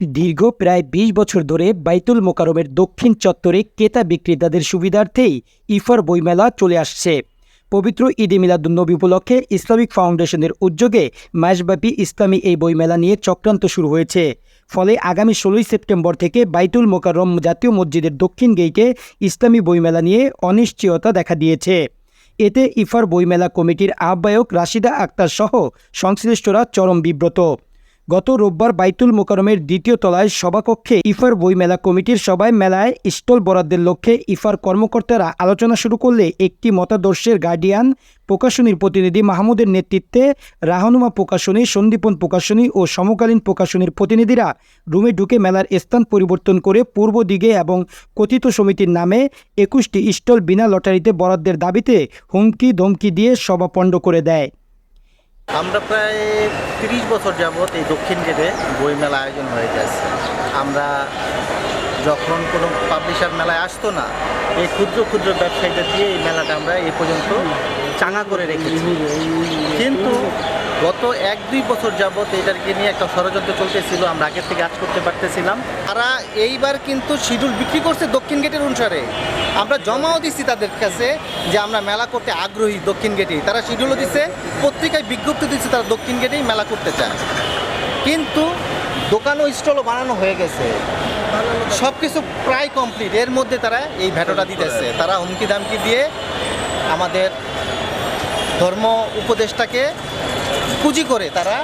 দীর্ঘ প্রায় ২০ বছর ধরে বাইতুল মোকারমের দক্ষিণ চত্বরে ক্রেতা বিক্রেতাদের সুবিধার্থেই ইফার বইমেলা চলে আসছে। পবিত্র ঈদে মিলাদুন্নবী উপলক্ষে ইসলামিক ফাউন্ডেশনের উদ্যোগে মাসব্যাপী ইসলামী এই বইমেলা নিয়ে চক্রান্ত শুরু হয়েছে। ফলে আগামী ষোলোই সেপ্টেম্বর থেকে বাইতুল মোকাররম জাতীয় মসজিদের দক্ষিণ গেইটে ইসলামী বইমেলা নিয়ে অনিশ্চয়তা দেখা দিয়েছে। এতে ইফার বইমেলা কমিটির আহ্বায়ক রাশিদা আক্তার সহ সংশ্লিষ্টরা চরম বিব্রত। গত রোববার বাইতুল মোকারমের দ্বিতীয় তলায় সভাকক্ষে ইফার বইমেলা কমিটির সবাই মেলায় স্টল বরাদ্দের লক্ষ্যে ইফার কর্মকর্তারা আলোচনা শুরু করলে একটি মতাদর্শের গার্ডিয়ান, প্রকাশনীর প্রতিনিধি মাহমুদের নেতৃত্বে রাহনুমা প্রকাশনী, সন্দীপন প্রকাশনী ও সমকালীন প্রকাশনীর প্রতিনিধিরা রুমে ঢুকে মেলার স্থান পরিবর্তন করে পূর্ব দিকে এবং কথিত সমিতির নামে একুশটি স্টল বিনা লটারিতে বরাদ্দের দাবিতে হুমকি ধমকি দিয়ে সভা পণ্ড করে দেয়। আমরা প্রায় তিরিশ বছর যাবৎ এই দক্ষিণ গেটে বই মেলা আয়োজন হয়ে গেছে। আমরা যখন কোনো পাবলিশার মেলায় আসতো না, এই ক্ষুদ্র ক্ষুদ্র ব্যবসায়ীদের দিয়ে এই মেলাটা আমরা এই পর্যন্ত চাঙা করে রেখেছি। কিন্তু গত এক দুই বছর যাবৎ এটাকে নিয়ে একটা ষড়যন্ত্র চলতেছিল, আমরা আগের থেকে কাজ করতে পারতেছিলাম। তারা এইবার কিন্তু শিডিউল বিক্রি করছে দক্ষিণ গেটের অনুসারে। আমরা জমাও দিচ্ছি তাদের কাছে যে আমরা মেলা করতে আগ্রহী দক্ষিণ গেটেই। তারা শিডিউলও দিচ্ছে, পত্রিকায় বিজ্ঞপ্তি দিচ্ছে তারা দক্ষিণ গেটেই মেলা করতে চায়। কিন্তু দোকান ও স্টলও বানানো হয়ে গেছে। সব কিছু প্রায় কমপ্লিট। এর মধ্যে তারা এই ভেটোটা দিতেছে। তারা হুমকি দামকি দিয়ে আমাদের ধর্ম উপদেশটাকে পুঁজি করে তারা